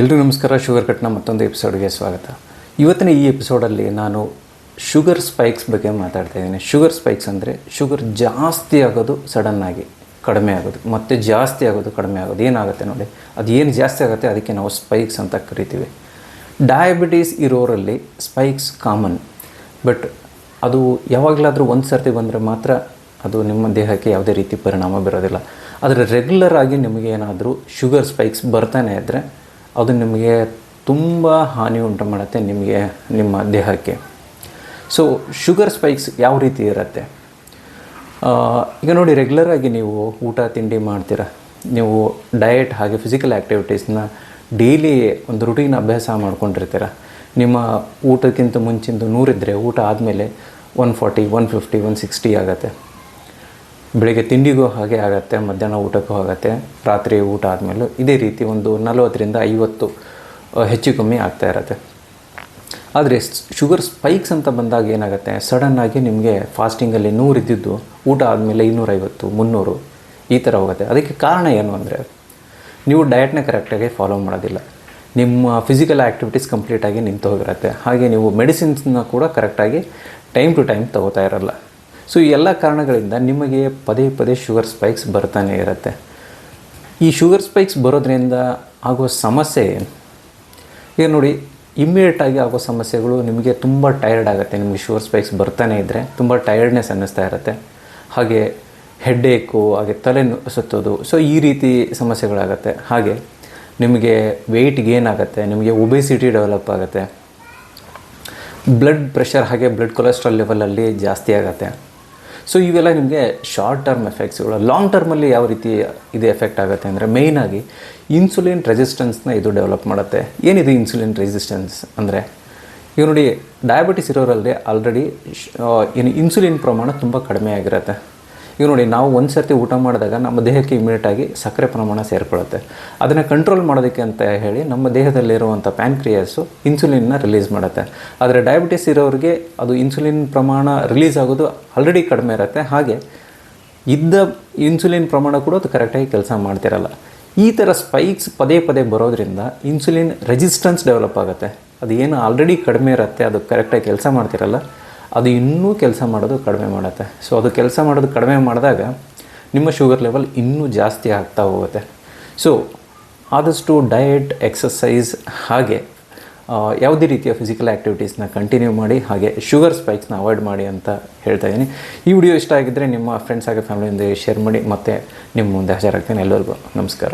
ಎಲ್ರಿಗೂ ನಮಸ್ಕಾರ. ಶುಗರ್ ಕಟ್ನ ಮತ್ತೊಂದು ಎಪಿಸೋಡ್ಗೆ ಸ್ವಾಗತ. ಇವತ್ತಿನ ಈ ಎಪಿಸೋಡಲ್ಲಿ ನಾನು ಶುಗರ್ ಸ್ಪೈಕ್ಸ್ ಬಗ್ಗೆ ಮಾತಾಡ್ತಾ ಇದ್ದೀನಿ. ಶುಗರ್ ಸ್ಪೈಕ್ಸ್ ಅಂದರೆ ಶುಗರ್ ಜಾಸ್ತಿ ಆಗೋದು ಸಡನ್ನಾಗಿ ಕಡಿಮೆ ಆಗೋದು, ಮತ್ತು ಜಾಸ್ತಿ ಆಗೋದು ಕಡಿಮೆ ಆಗೋದು. ಏನಾಗುತ್ತೆ ನೋಡಿ, ಅದು ಏನು ಜಾಸ್ತಿ ಆಗುತ್ತೆ ಅದಕ್ಕೆ ನಾವು ಸ್ಪೈಕ್ಸ್ ಅಂತ ಕರಿತೀವಿ. ಡಯಾಬಿಟೀಸ್ ಇರೋರಲ್ಲಿ ಸ್ಪೈಕ್ಸ್ ಕಾಮನ್, ಬಟ್ ಅದು ಯಾವಾಗಲಾದರೂ ಒಂದು ಸರ್ತಿ ಬಂದರೆ ಮಾತ್ರ ಅದು ನಿಮ್ಮ ದೇಹಕ್ಕೆ ಯಾವುದೇ ರೀತಿ ಪರಿಣಾಮ ಬೀರೋದಿಲ್ಲ. ಆದರೆ ರೆಗ್ಯುಲರ್ ಆಗಿ ನಿಮಗೆ ಏನಾದರೂ ಶುಗರ್ ಸ್ಪೈಕ್ಸ್ ಬರ್ತಾನೆ ಇದ್ದರೆ ಅದು ನಿಮಗೆ ತುಂಬ ಹಾನಿ ಉಂಟು ಮಾಡುತ್ತೆ ನಿಮಗೆ, ನಿಮ್ಮ ದೇಹಕ್ಕೆ. ಸೊ ಶುಗರ್ ಸ್ಪೈಕ್ಸ್ ಯಾವ ರೀತಿ ಇರುತ್ತೆ? ಈಗ ನೋಡಿ ರೆಗ್ಯುಲರಾಗಿ ನೀವು ಊಟ, ತಿಂಡಿ ಮಾಡ್ತೀರ? ನೀವು ಡಯಟ್ ಹಾಗೆ ಫಿಸಿಕಲ್ ಆ್ಯಕ್ಟಿವಿಟೀಸ್ನ ಡೈಲಿ ಒಂದು ರುಟೀನ್ ಅಭ್ಯಾಸ ಮಾಡ್ಕೊಂಡಿರ್ತೀರ? ನಿಮ್ಮ ಊಟಕ್ಕಿಂತ ಮುಂಚಿಂದು ನೂರಿದ್ದರೆ ಊಟ ಆದಮೇಲೆ one forty one fifty one sixty ಆಗುತ್ತೆ. ಬೆಳಿಗ್ಗೆ ತಿಂಡಿಗೂ ಹಾಗೆ ಆಗುತ್ತೆ, ಮಧ್ಯಾಹ್ನ ಊಟಕ್ಕೂ ಆಗುತ್ತೆ, ರಾತ್ರಿ ಊಟ ಆದಮೇಲೂ ಇದೇ ರೀತಿ ಒಂದು ನಲವತ್ತರಿಂದ ಐವತ್ತು ಹೆಚ್ಚು ಕಮ್ಮಿ ಆಗ್ತಾ ಇರುತ್ತೆ. ಆದರೆ ಶುಗರ್ ಸ್ಪೈಕ್ಸ್ ಅಂತ ಬಂದಾಗ ಏನಾಗುತ್ತೆ? ಸಡನ್ನಾಗಿ ನಿಮಗೆ ಫಾಸ್ಟಿಂಗಲ್ಲಿ ನೂರು ಇದ್ದಿದ್ದು, ಊಟ ಆದಮೇಲೆ ಇನ್ನೂರೈವತ್ತು, ಮುನ್ನೂರು, ಈ ಥರ ಹೋಗುತ್ತೆ. ಅದಕ್ಕೆ ಕಾರಣ ಏನು ಅಂದರೆ, ನೀವು ಡಯಟ್ನ ಕರೆಕ್ಟಾಗಿ ಫಾಲೋ ಮಾಡೋದಿಲ್ಲ. ನಿಮ್ಮ ಫಿಸಿಕಲ್ ಆ್ಯಕ್ಟಿವಿಟೀಸ್ ಕಂಪ್ಲೀಟಾಗಿ ನಿಂತು ಹೋಗಿರುತ್ತೆ. ಹಾಗೆ ನೀವು ಮೆಡಿಸಿನ್ಸ್ನ ಕೂಡ ಕರೆಕ್ಟಾಗಿ ಟೈಮ್ ಟು ಟೈಮ್ ತಗೋತಾ ಇರಲ್ಲ. ಸೊ ಈ ಎಲ್ಲ ಕಾರಣಗಳಿಂದ ನಿಮಗೆ ಪದೇ ಪದೇ ಶುಗರ್ ಸ್ಪೈಕ್ಸ್ ಬರ್ತಾನೆ ಇರುತ್ತೆ. ಈ ಶುಗರ್ ಸ್ಪೈಕ್ಸ್ ಬರೋದ್ರಿಂದ ಆಗೋ ಸಮಸ್ಯೆ ಏನು? ಈಗ ನೋಡಿ ಇಮ್ಮಿಡಿಯೇಟಾಗಿ ಆಗೋ ಸಮಸ್ಯೆಗಳು ನಿಮಗೆ ತುಂಬ ಟಯರ್ಡ್ ಆಗುತ್ತೆ. ನಿಮಗೆ ಶುಗರ್ ಸ್ಪೈಕ್ಸ್ ಬರ್ತಾನೆ ಇದ್ದರೆ ತುಂಬ ಟೈರ್ಡ್ನೆಸ್ ಅನ್ನಿಸ್ತಾ ಇರುತ್ತೆ. ಹಾಗೆ ಹೆಡ್ಡೇಕು ಹಾಗೆ ತಲೆ ಸುತ್ತೋದು. ಸೊ ಈ ರೀತಿ ಸಮಸ್ಯೆಗಳಾಗುತ್ತೆ. ಹಾಗೆ ನಿಮಗೆ ವೆಯ್ಟ್ ಗೇನ್ ಆಗುತ್ತೆ. ನಿಮಗೆ ಒಬೆಸಿಟಿ ಡೆವಲಪ್ ಆಗುತ್ತೆ. ಬ್ಲಡ್ ಪ್ರೆಷರ್ ಹಾಗೆ ಬ್ಲಡ್ ಕೊಲೆಸ್ಟ್ರಾಲ್ ಲೆವೆಲಲ್ಲಿ ಜಾಸ್ತಿ ಆಗುತ್ತೆ. ಸೊ ಇವೆಲ್ಲ ನಿಮಗೆ ಶಾರ್ಟ್ ಟರ್ಮ್ ಎಫೆಕ್ಟ್ಸ್ಗಳು ಲಾಂಗ್ ಟರ್ಮಲ್ಲಿ ಯಾವ ರೀತಿ ಇದು ಎಫೆಕ್ಟ್ ಆಗುತ್ತೆ ಅಂದರೆ ಮೇಯ್ನಾಗಿ ಇನ್ಸುಲಿನ್ ರೆಸಿಸ್ಟೆನ್ಸ್ನ ಇದು ಡೆವಲಪ್ ಮಾಡುತ್ತೆ. ಏನಿದು ಇನ್ಸುಲಿನ್ ರೆಸಿಸ್ಟೆನ್ಸ್ ಅಂದರೆ? ಈಗ ನೋಡಿ ಡಯಾಬಿಟಿಸ್ ಇರೋರಲ್ಲಿ ಆಲ್ರೆಡಿ ಏನು ಇನ್ಸುಲಿನ್ ಪ್ರಮಾಣ ತುಂಬ ಕಡಿಮೆ ಆಗಿರುತ್ತೆ. ಈಗ ನೋಡಿ, ನಾವು ಒಂದು ಸರ್ತಿ ಊಟ ಮಾಡಿದಾಗ ನಮ್ಮ ದೇಹಕ್ಕೆ ಇಮಿಡಿಯೇಟಾಗಿ ಸಕ್ಕರೆ ಪ್ರಮಾಣ ಸೇರಿಕೊಳ್ಳುತ್ತೆ. ಅದನ್ನು ಕಂಟ್ರೋಲ್ ಮಾಡೋದಕ್ಕೆ ಅಂತ ಹೇಳಿ ನಮ್ಮ ದೇಹದಲ್ಲಿರುವಂಥ ಪ್ಯಾನ್ಕ್ರಿಯಾಸು ಇನ್ಸುಲಿನ್ನ ರಿಲೀಸ್ ಮಾಡುತ್ತೆ. ಆದರೆ ಡಯಾಬಿಟಿಸ್ ಇರೋರಿಗೆ ಅದು ಇನ್ಸುಲಿನ್ ಪ್ರಮಾಣ ರಿಲೀಸ್ ಆಗೋದು ಆಲ್ರೆಡಿ ಕಡಿಮೆ ಇರುತ್ತೆ. ಹಾಗೆ ಇದ್ದ ಇನ್ಸುಲಿನ್ ಪ್ರಮಾಣ ಕೂಡ ಅದು ಕರೆಕ್ಟಾಗಿ ಕೆಲಸ ಮಾಡ್ತಿರಲ್ಲ. ಈ ಥರ ಸ್ಪೈಕ್ಸ್ ಪದೇ ಪದೇ ಬರೋದ್ರಿಂದ ಇನ್ಸುಲಿನ್ ರೆಸಿಸ್ಟೆನ್ಸ್ ಡೆವಲಪ್ ಆಗುತ್ತೆ. ಅದು ಏನು ಆಲ್ರೆಡಿ ಕಡಿಮೆ ಇರುತ್ತೆ, ಅದು ಕರೆಕ್ಟಾಗಿ ಕೆಲಸ ಮಾಡ್ತಿರಲ್ಲ. ಅದು ಇನ್ನೂ ಕೆಲಸ ಮಾಡೋದು ಕಡಿಮೆ ಮಾಡುತ್ತೆ. ಸೊ ಅದು ಕೆಲಸ ಮಾಡೋದು ಕಡಿಮೆ ಮಾಡಿದಾಗ ನಿಮ್ಮ ಶುಗರ್ ಲೆವೆಲ್ ಇನ್ನೂ ಜಾಸ್ತಿ ಆಗ್ತಾ ಹೋಗುತ್ತೆ. ಸೊ ಆದಷ್ಟು ಡಯಟ್ ಎಕ್ಸಸೈಸ್ ಹಾಗೆ ಯಾವುದೇ ರೀತಿಯ ಫಿಸಿಕಲ್ ಆ್ಯಕ್ಟಿವಿಟೀಸ್ನ ಕಂಟಿನ್ಯೂ ಮಾಡಿ, ಹಾಗೆ ಶುಗರ್ ಸ್ಪೈಕ್ಸ್ನ ಅವಾಯ್ಡ್ ಮಾಡಿ ಅಂತ ಹೇಳ್ತಾ ಇದ್ದೀನಿ. ಈ ವಿಡಿಯೋ ಇಷ್ಟ ಆಗಿದ್ದರೆ ನಿಮ್ಮ ಫ್ರೆಂಡ್ಸ್ ಹಾಗೆ ಫ್ಯಾಮಿಲಿಯೊಂದಿಗೆ ಶೇರ್ ಮಾಡಿ. ಮತ್ತು ನಿಮ್ಮ ಮುಂದೆ ಹಾಜರಾಗ್ತೇನೆ. ಎಲ್ಲರಿಗೂ ನಮಸ್ಕಾರ.